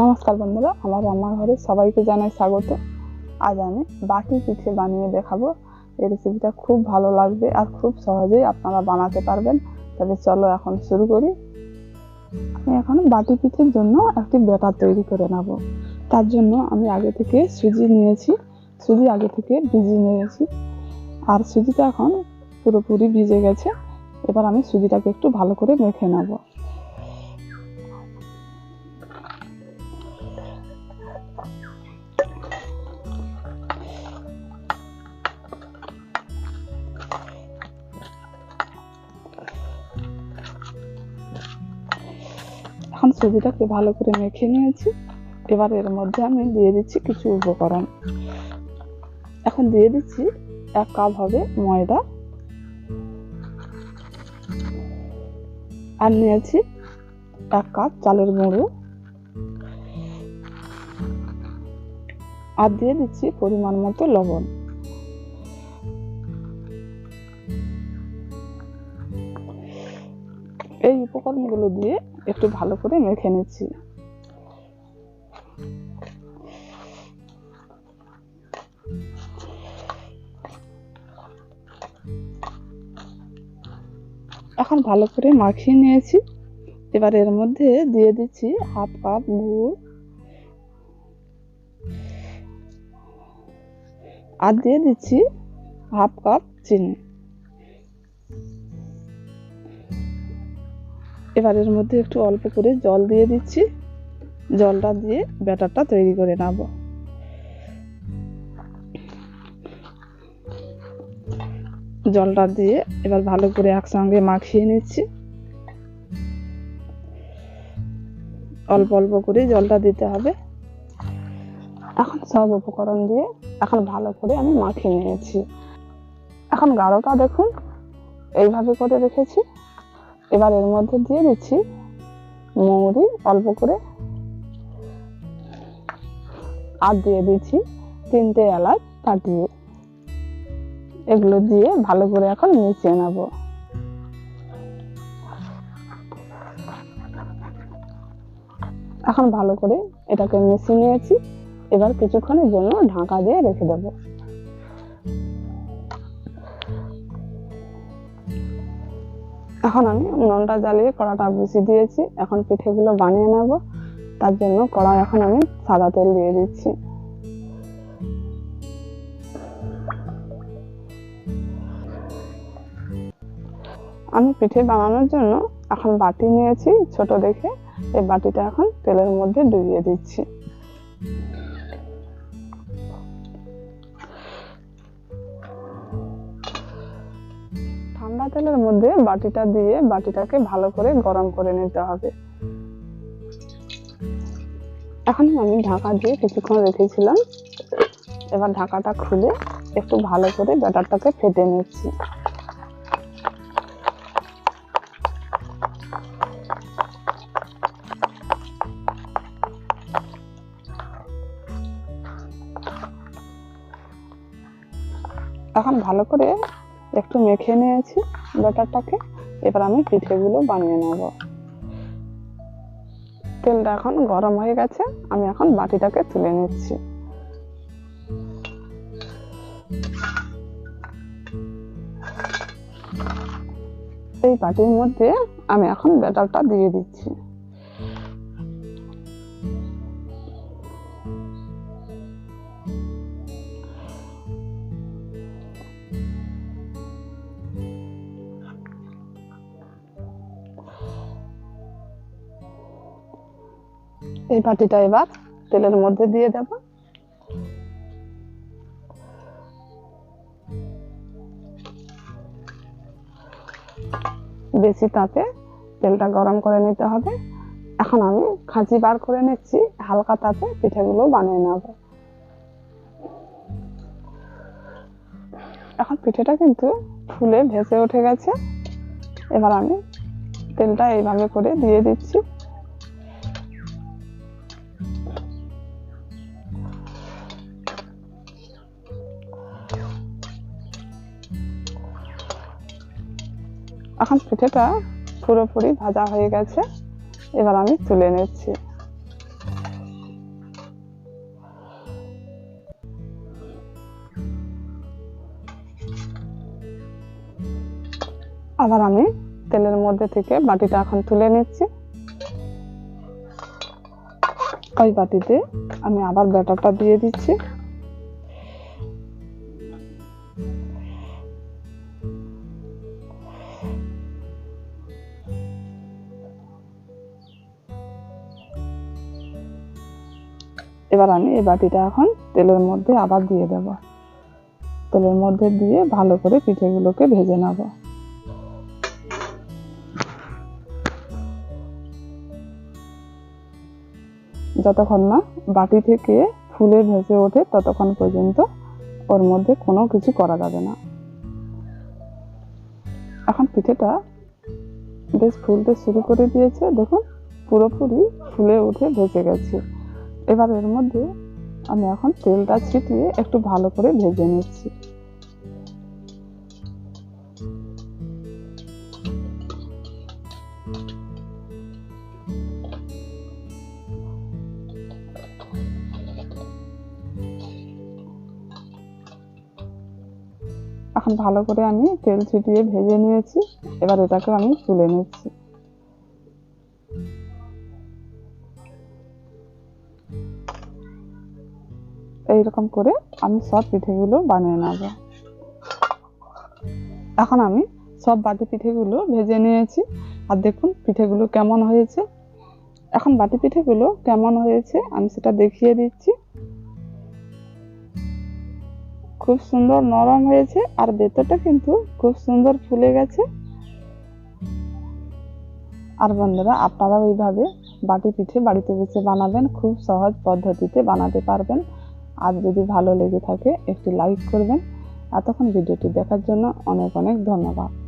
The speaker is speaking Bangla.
নমস্কার বন্ধুরা, আমার রান্নাঘরে সবাইকে জানাই স্বাগত। আজ আমি বাটি পিঠে বানিয়ে দেখাবো। এই রেসিপিটা খুব ভালো লাগবে আর খুব সহজেই আপনারা বানাতে পারবেন। তবে চলো এখন শুরু করি। আমি এখন বাটি পিঠের জন্য একটি ব্যাটার তৈরি করে নেব। তার জন্য আমি আগে থেকে সুজি নিয়েছি। সুজি আগে থেকে ভিজিয়ে নিয়েছি। আর সুজিটা এখন পুরোপুরি ভিজে গেছে। এবার আমি সুজিটাকে একটু ভালো করে মেখে নেব। সুজিটাকে ভালো করে মেখে নিয়েছি। এবার এর মধ্যে আমি দিয়ে দিচ্ছি কিছু উপকরণ। এখন দিয়ে দিচ্ছি এক কাপ হবে ময়দা। আর নিয়েছি এক কাপ চালের গুঁড়ো। আর দিয়ে দিচ্ছি পরিমাণ মতো লবণ। এই উপকরণগুলো দিয়ে একটু ভালো করে মেখে নিচ্ছি। এখন ভালো করে মাখিয়ে নিয়েছি। এবার এর মধ্যে দিয়ে দিচ্ছি হাফ কাপ গুড়। আর দিয়ে দিচ্ছি হাফ কাপ চিনি। এবার এর মধ্যে একটু অল্প করে জল দিয়ে দিচ্ছি। জলটা দিয়ে ব্যাটারটা তৈরি করে নেব। জলটা দিয়ে এবার ভালো করে একসঙ্গে মাখিয়ে নিচ্ছি। অল্প অল্প করে জলটা দিতে হবে। এখন সব উপকরণ দিয়ে এখন ভালো করে আমি মাখিয়ে নিয়েছি। এখন গাঢ়টা দেখুন, এইভাবে করে রেখেছি। এবার এর মধ্যে দিয়ে দিচ্ছি মৌরি, অল্প করে। আর দিয়ে দিচ্ছি তিনটে এলাচ ফাটিয়ে। এগুলো দিয়ে ভালো করে এখন মিশিয়ে নেব। এখন ভালো করে এটাকে মিশিয়ে নিয়েছি। এবার কিছুক্ষণের জন্য ঢাকা দিয়ে রেখে দেবো। এখন আমি উনুনটা জ্বালিয়ে কড়াটা বসিয়ে দিয়েছি। এখন পিঠেগুলো বানিয়ে নেব। তার জন্য কড়াই এখন আমি সাদা তেল দিয়ে দিচ্ছি। আমি পিঠে বানানোর জন্য এখন বাটি নিয়েছি ছোট দেখে। এই বাটিটা এখন তেলের মধ্যে ডুবিয়ে দিচ্ছি। তেলের মধ্যে বাটিটা দিয়ে বাটিটাকে ভালো করে গরম করে নিতে হবে। এখন আমি ঢাকা দিয়ে কিছুক্ষণ রেখেছিলাম। এবার ঢাকাটা খুলে একটু ভালো করে ব্যাটারটাকে ফেটে নিচ্ছি। এখন ভালো করে একটু মেখে নিয়েছি ব্যাটারটাকে। এবার আমি পিঠেগুলো বানিয়ে নেব। তেলটা এখন গরম হয়ে গেছে, আমি এখন বাটিটাকে তুলে নিচ্ছি। এই বাটির মধ্যে আমি এখন ব্যাটারটা দিয়ে দিচ্ছি। এই বাটিটা এবার তেলের মধ্যে দিয়ে দেব। বেশি তাতে তেলটা গরম করে নিতে হবে। এখন আমি খাঁচি বার করে নিচ্ছি, হালকা তাতে পিঠেগুলো বানিয়ে নেব। এখন পিঠেটা কিন্তু ফুলে ভেসে উঠে গেছে। এবার আমি তেলটা এইভাবে করে দিয়ে দিচ্ছি। এখন পিঠেটা পুরোপুরি ভাজা হয়ে গেছে। এবার আমি তুলে নিচ্ছি। আবার আমি তেলের মধ্যে থেকে বাটিটা এখন তুলে নিচ্ছি। ওই বাটিতে আমি আবার ব্যাটারটা দিয়ে দিচ্ছি। এবার আমি এই বাটিটা এখন তেলের মধ্যে আবার দিয়ে দেব। তেলের মধ্যে দিয়ে ভালো করে পিঠেগুলোকে ভেজে নেব। যতক্ষণ না বাটি থেকে ফুলে ভেজে ওঠে, ততক্ষণ পর্যন্ত ওর মধ্যে কোনো কিছু করা যাবে না। এখন পিঠেটা বেশ ফুলতে শুরু করে দিয়েছে। দেখুন, পুরোপুরি ফুলে উঠে ভেসে গেছে। এবার এর মধ্যে আমি এখন তেলটা ছিটিয়ে একটু ভালো করে ভেজে নিচ্ছি। এখন ভালো করে আমি তেল ছিটিয়ে ভেজে নিয়েছি। এবার এটাকে আমি তুলে নিচ্ছি। এইরকম করে আমি সব পিঠেগুলো বানিয়ে নেব। এখন আমি সব বাটি পিঠেগুলো ভেজে নিয়েছি। আর দেখুন পিঠেগুলো কেমন হয়েছে। এখন বাটি পিঠেগুলো কেমন হয়েছে আমি সেটা দেখিয়ে দিচ্ছি। খুব সুন্দর নরম হয়েছে আর ভেতরটা কিন্তু খুব সুন্দর ফুলে গেছে। আর বন্ধুরা আপনারা ওইভাবে বাটি পিঠে বাড়িতে বসে বানাবেন। খুব সহজ পদ্ধতিতে বানাতে পারবেন। আর যদি ভালো লেগে থাকে একটি লাইক করবেন। এতক্ষণ ভিডিওটি দেখার জন্য অনেক অনেক ধন্যবাদ।